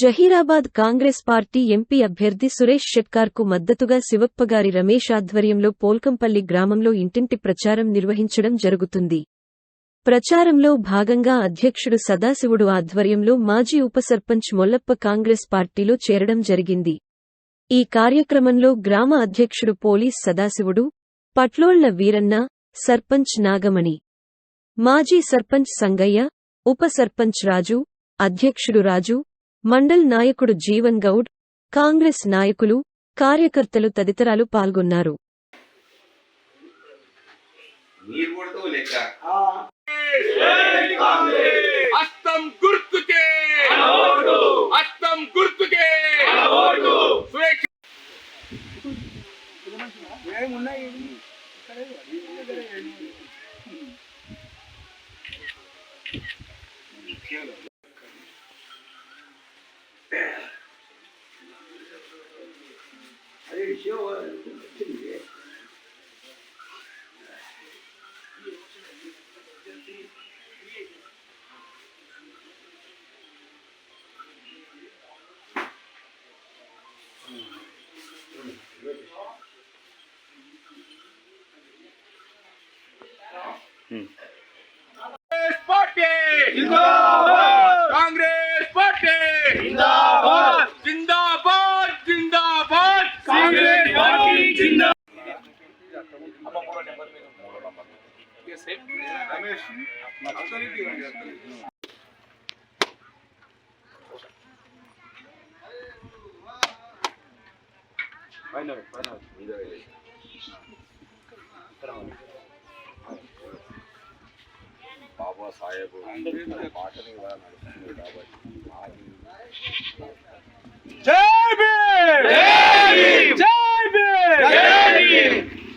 Zaheerabad Congress party MP అభ్యర్థి సురేష్ షెట్కార్కు మద్దతుగా శివప్పగారి రమేష్ ఆధ్వర్యంలో పోల్కంపల్లి గ్రామంలో ఇంటింటి ప్రచారం నిర్వహించడం జరుగుతుంది. ప్రచారంలో భాగంగా అధ్యక్షుడు సదాశివుడు ఆధ్వర్యంలో మాజీ ఉప సర్పంచ్ మొల్లప్ప కాంగ్రెస్ పార్టీలో చేరడం జరిగింది. ఈ కార్యక్రమంలో గ్రామ అధ్యక్షుడు పోలీస్ సదాశివుడు పట్లోళ్ళ వీరన్న సర్పంచ్ నాగమణి మాజీ సర్పంచ్ సంగయ్య ఉప సర్పంచ్ రాజు అధ్యక్షుడు రాజు మండల్ నాయకుడు జీవన్ గౌడ్ కాంగ్రెస్ నాయకులు కార్యకర్తలు తదితరాలు పాల్గొన్నారు. నీరు కొడతావు లెక్క అస్తం గుర్తుకే అస్తం గుర్తుకే సురేష్ పార్టీ కాంగ్రెస్ పార్టీ బాబా సాహెబ్ పాటలు కూడా నడుస్తుంది కాబట్టి.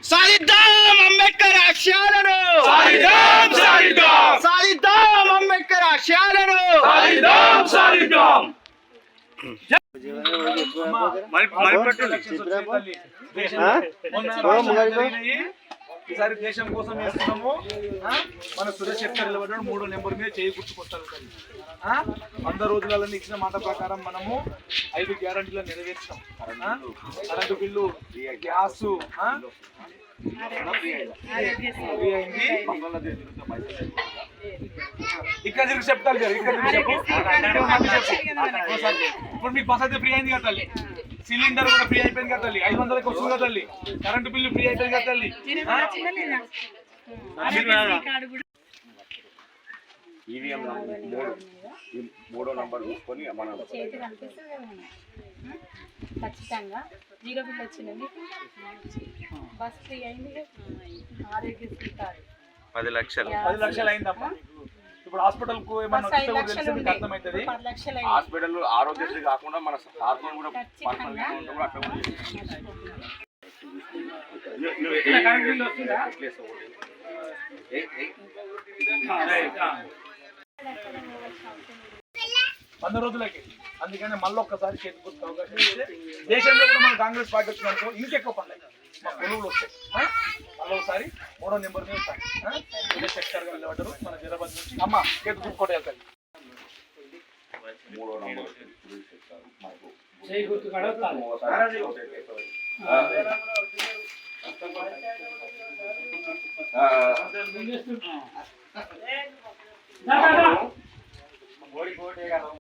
సాధిద్దాం అంబేద్కర్ ఆశయాలను! సాధిద్దాం సాధిద్దాం సాధిద్దాం అంబేద్కర్ ఆశయాలను! సాధిద్దాం సాధిద్దాం ఈసారి దేశం కోసం చేస్తున్నాము? మన సురేష్ శెట్టర్ నిలబడ్డాడు మూడో నెంబర్ మీద చేయి గుర్తుకొస్తారు? వంద రోజులలో ఇచ్చిన మాట ప్రకారం మనము ఐదు గ్యారంటీలు నెరవేర్చాం? కరెంటు బిల్లు గ్యాస్ ఆ? ఫ్రీ అయింది ఇక్కడ తిరిగి గారు ఇక్కడ. ఇప్పుడు మీకు బస్ అయితే ఫ్రీ అయింది కదా తల్లి సిలిండర్ కూడా ఫ్రీ అయిపోయింది కదా తల్లి. ఐదు వందలకి వస్తుంది కదా తల్లి. కరెంటు బిల్లు ఫ్రీ అయిపోయింది కదా తల్లి? ఈవీఎం మూడు ఈ మూడో నంబర్ చూసుకొని మనం ఖచ్చితంగా. జీరో బిల్ వచ్చింది బస్ ఫ్రీ అయింది. ఆరోగ్యశ్రీ కార్డు. పది లక్షలు. పది లక్షలు అయిందమ్మా. ఇప్పుడు హాస్పిటల్కు ఏమన్నా వస్తే కూడా తెలిసి మీకు అర్థమవుతుంది హాస్పిటల్ ఆరోగ్యశ్రీ కాకుండా మన సార్తో కూడా పర్సనల్ కూడా అట్లా వంద రోజులకి. అందుకని మళ్ళీ ఒక్కసారి చేతి గుర్తు అవకాశం దేశంలో కూడా మన కాంగ్రెస్ పార్టీ వచ్చిందనుకో ఇంకెక్కువ పండుగ మా కొలువులు వస్తాయి. ఒకసారి మూడో నెంబర్ మీద? ఇదే సెక్టర్గా నిలబడ్డారు. మన హైదరాబాద్ నుంచి. అమ్మ చేతి గుర్తు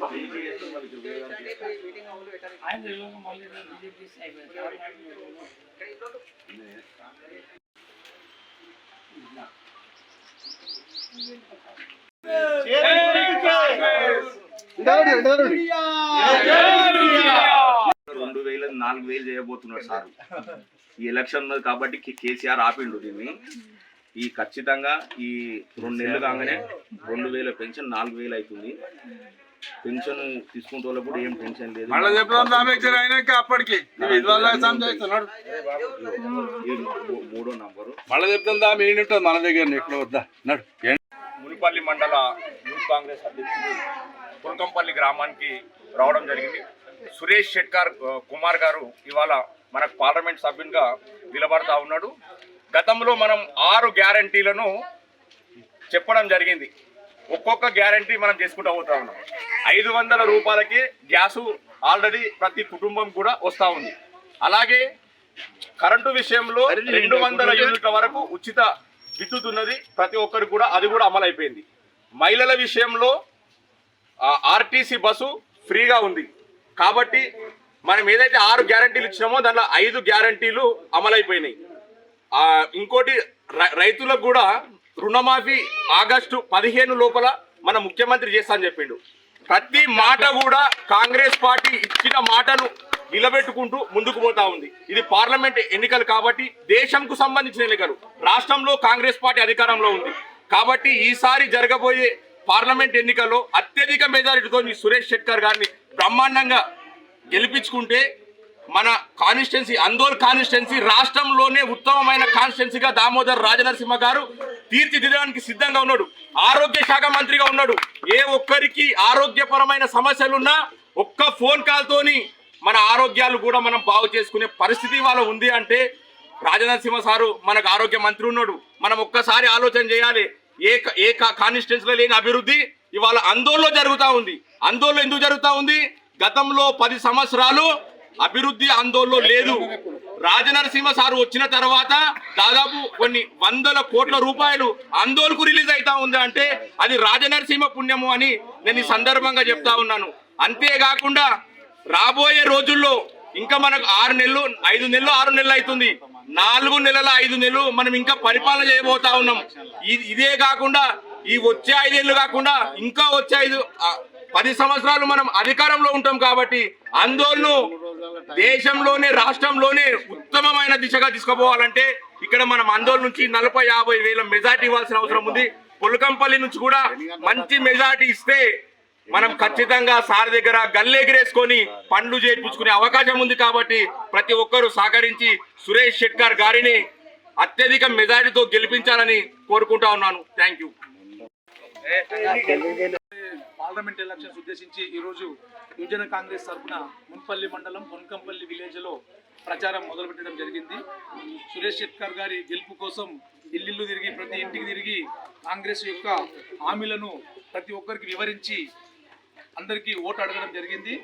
కొట్టే వెళ్తాయి మూడో నంబర్ చెప్తారు మాకు ఆ, రెండు వేల నాలుగు వేలు చేయబోతున్నాడు సార్ ఈ ఎలక్షన్ ఉన్నది కాబట్టి కే- కేసీఆర్ ఆపిండు దీన్ని ఈ ఖచ్చితంగా ఈ రెండు నెలలు కాగానే రెండు వేల పెన్షన్ నాలుగు వేలు అవుతుంది. పెన్షన్ తీసుకుంటే వాళ్ళకి కూడా ఏం టెన్షన్ లేదు. మళ్ళీ అయినాక అప్పటికి? మూడో నంబరు. మళ్ళీ చెప్తాం దామి ఏంటంటుంది మన దగ్గర ఎక్కడ వద్దా? నడు మునిపల్లి మండల యూత్ కాంగ్రెస్ అధ్యక్షుడు పుల్కంపల్లి గ్రామానికి రావడం జరిగింది. సురేష్ షెట్కార్ కుమార్ గారు ఇవాళ మనకు పార్లమెంట్ సభ్యునిగా నిలబడతా ఉన్నాడు. గతంలో మనం ఆరు గ్యారంటీలను చెప్పడం జరిగింది. ఒక్కొక్క గ్యారంటీ మనం చేసుకుంటూ పోతా ఉన్నాం. ఐదు వందల రూపాయలకి గ్యాసు ఆల్రెడీ ప్రతి కుటుంబం కూడా వస్తూ ఉంది. అలాగే కరెంటు విషయంలో రెండు వందల యూనిట్ల వరకు ఉచిత విద్యుత్ ఉన్నది. ప్రతి ఒక్కరికి కూడా అది కూడా అమలు అయిపోయింది మహిళల విషయంలో ఆర్టీసీ బస్సు ఫ్రీగా ఉంది. కాబట్టి మనం ఏదైతే ఆరు గ్యారంటీలు ఇచ్చినామో దాంట్లో ఐదు గ్యారంటీలు అమలైపోయినాయి. ఇంకోటి రైతులకు కూడా రుణమాఫీ ఆగస్టు పదిహేను లోపల మన ముఖ్యమంత్రి చేస్తా అని చెప్పిండు. ప్రతి మాట కూడా కాంగ్రెస్ పార్టీ ఇచ్చిన మాటను నిలబెట్టుకుంటూ ముందుకు పోతా ఉంది. ఇది పార్లమెంట్ ఎన్నికలు కాబట్టి దేశంకు సంబంధించిన ఎన్నికలు. రాష్ట్రంలో కాంగ్రెస్ పార్టీ అధికారంలో ఉంది. కాబట్టి ఈసారి జరగబోయే పార్లమెంట్ ఎన్నికల్లో అత్యధిక మెజారిటీతో సురేష్ షెట్కర్ గారిని బ్రహ్మాండంగా గెలిపించుకుంటే మన కాన్స్టిట్యున్సీ అందోల్ కాన్స్టిట్యున్సీ రాష్ట్రంలోనే ఉత్తమమైన కాన్స్టిట్యున్సీగా దామోదర్ రాజనరసింహ గారు తీర్చిదిద్దడానికి సిద్ధంగా ఉన్నాడు. ఆరోగ్య శాఖ మంత్రిగా ఉన్నాడు. ఏ ఒక్కరికి ఆరోగ్యపరమైన సమస్యలున్నా ఒక్క ఫోన్ కాల్తోని మన ఆరోగ్యాలు కూడా మనం బాగు చేసుకునే పరిస్థితి వాళ్ళ ఉంది అంటే రాజనరసింహ సారు మనకు ఆరోగ్య మంత్రి ఉన్నాడు. మనం ఒక్కసారి ఆలోచన చేయాలి. ఏ ఏ కాన్స్టిట్యున్సీలో లేని అభివృద్ధి ఇవాళ అందోల్లో జరుగుతూ ఉంది. అందోల్లో ఎందుకు జరుగుతూ ఉంది? గతంలో పది సంవత్సరాలు అభివృద్ధి ఆందోళనలో లేదు. రాజనరసింహ సారు వచ్చిన తర్వాత దాదాపు కొన్ని వందల కోట్ల రూపాయలు ఆందోళనకు రిలీజ్ అవుతా ఉంది అంటే అది రాజనరసింహ పుణ్యము అని నేను ఈ సందర్భంగా చెప్తా ఉన్నాను. అంతేకాకుండా రాబోయే రోజుల్లో ఇంకా మనకు ఆరు నెలలు ఐదు నెలలు ఆరు నెలలు అవుతుంది నాలుగు నెలల ఐదు నెలలు మనం ఇంకా పరిపాలన చేయబోతా ఉన్నాం. ఇది- ఇదే కాకుండా ఈ వచ్చే ఐదేళ్ళు కాకుండా ఇంకా వచ్చే ఐదు పది సంవత్సరాలు మనం అధికారంలో ఉంటాం కాబట్టి ఆందోళన దేశంలోనే రాష్ట్రంలోనే ఉత్తమమైన దిశగా తీసుకుపోవాలంటే ఇక్కడ మనం ఆందోళన నుంచి నలభై యాభై వేల మెజార్టీ ఇవ్వాల్సిన అవసరం ఉంది. పులకంపల్లి నుంచి కూడా మంచి మెజార్టీ ఇస్తే మనం ఖచ్చితంగా సార్ దగ్గర గల్లెగిరేసుకొని పండ్లు చేర్పించుకునే అవకాశం ఉంది కాబట్టి ప్రతి ఒక్కరూ సహకరించి సురేష్ షెట్కర్ గారిని అత్యధిక మెజారిటీతో గెలిపించాలని కోరుకుంటా ఉన్నాను. Thank you. పార్లమెంట్ ఎలక్షన్స్ ఉద్దేశించి ఈరోజు యువజన కాంగ్రెస్ తరఫున మున్పల్లి మండలం పొన్కంపల్లి విలేజ్లో ప్రచారం మొదలుపెట్టడం జరిగింది. సురేష్ శెట్కర్ గారి గెలుపు కోసం ఇల్లు తిరిగి ప్రతి ఇంటికి తిరిగి కాంగ్రెస్ యొక్క హామీలను ప్రతి ఒక్కరికి వివరించి అందరికీ ఓటు అడగడం జరిగింది.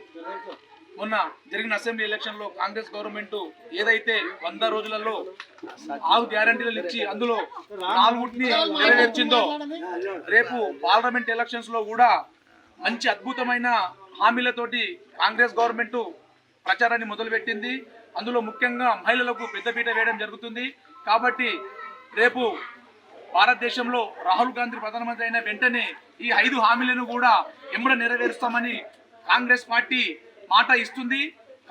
మొన్న జరిగిన అసెంబ్లీ ఎలక్షన్లో కాంగ్రెస్ గవర్నమెంట్ ఏదైతే వంద రోజులలో ఆరు గ్యారంటీలు ఇచ్చి అందులో నాలుగుటిని నెరవేర్చిందో రేపు పార్లమెంట్ ఎలక్షన్స్లో కూడా మంచి అద్భుతమైన హామీలతోటి కాంగ్రెస్ గవర్నమెంట్ ప్రచారాన్ని మొదలుపెట్టింది. అందులో ముఖ్యంగా మహిళలకు పెద్దపీట వేయడం జరుగుతుంది. కాబట్టి రేపు భారతదేశంలో రాహుల్ గాంధీ ప్రధానమంత్రి అయిన వెంటనే ఈ ఐదు హామీలను కూడా ఎమ్మడ నెరవేరుస్తామని కాంగ్రెస్ పార్టీ మాట ఇస్తుంది.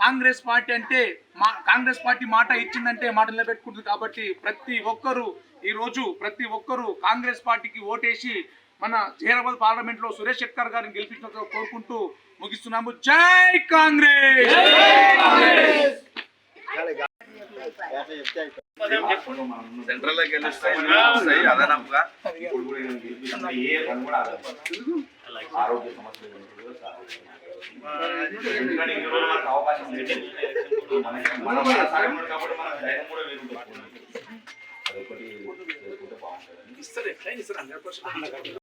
కాంగ్రెస్ పార్టీ అంటే మా కాంగ్రెస్ పార్టీ మాట ఇచ్చిందంటే మాట నిలబెట్టుకుంటుంది కాబట్టి ప్రతి ఒక్కరూ ఈ రోజు ప్రతి ఒక్కరూ కాంగ్రెస్ పార్టీకి ఓటేసి మన జహీరాబాద్ పార్లమెంట్లో సురేష్ శెట్కర్ గారిని గెలిపించినట్టు కోరుకుంటూ ముగిస్తున్నాము. జై కాంగ్రెస్! సెంట్రల్లో గెలుస్తాయి వస్తాయి అదనంగా ఇప్పుడు కూడా నేను గెలిపిస్తున్నా. ఏ పని కూడా ఆగదు. ఆరోగ్య సమస్యలు ఏంటి కూడా సాల్వ్ ఎందుకంటే ఇన్ని రోజులు మనకు అవకాశం లేదు మన- మనం మన సగం ఉన్నాడు కాబట్టి మన ధైర్యం కూడా వేరుంటుంది. అదొకటి చేసుకుంటే బాగుంటుంది. అది ఏ విధంగా ఇవన్నీ కోర్టు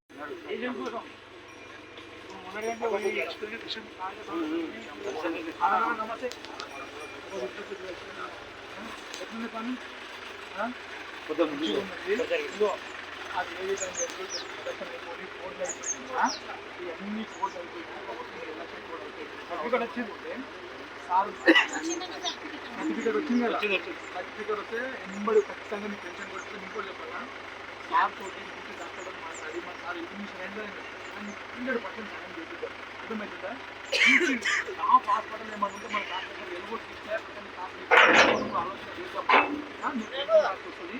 సర్టిఫికేట్ వచ్చింది సార్ సర్టిఫికేట్ వచ్చింది కదా సర్టిఫికేట్ వస్తే ఎంబడి ఖచ్చితంగా నీకు పెన్షన్ కొడితే నీకు కూడా చెప్పాలా సార్ తోటి ఇంటి డాక్టర్ మాట్లాడి మా సార్ ఇన్ఫర్మేషన్ ఏంటంటే హండ్రెడ్ పర్సెంట్ సాయం చేద్దాం అర్థమవుతుందా టాప్ హాస్పిటల్ ఏమన్నా మన డాక్టర్ గారు ఆలోచన చేద్దాం వస్తుంది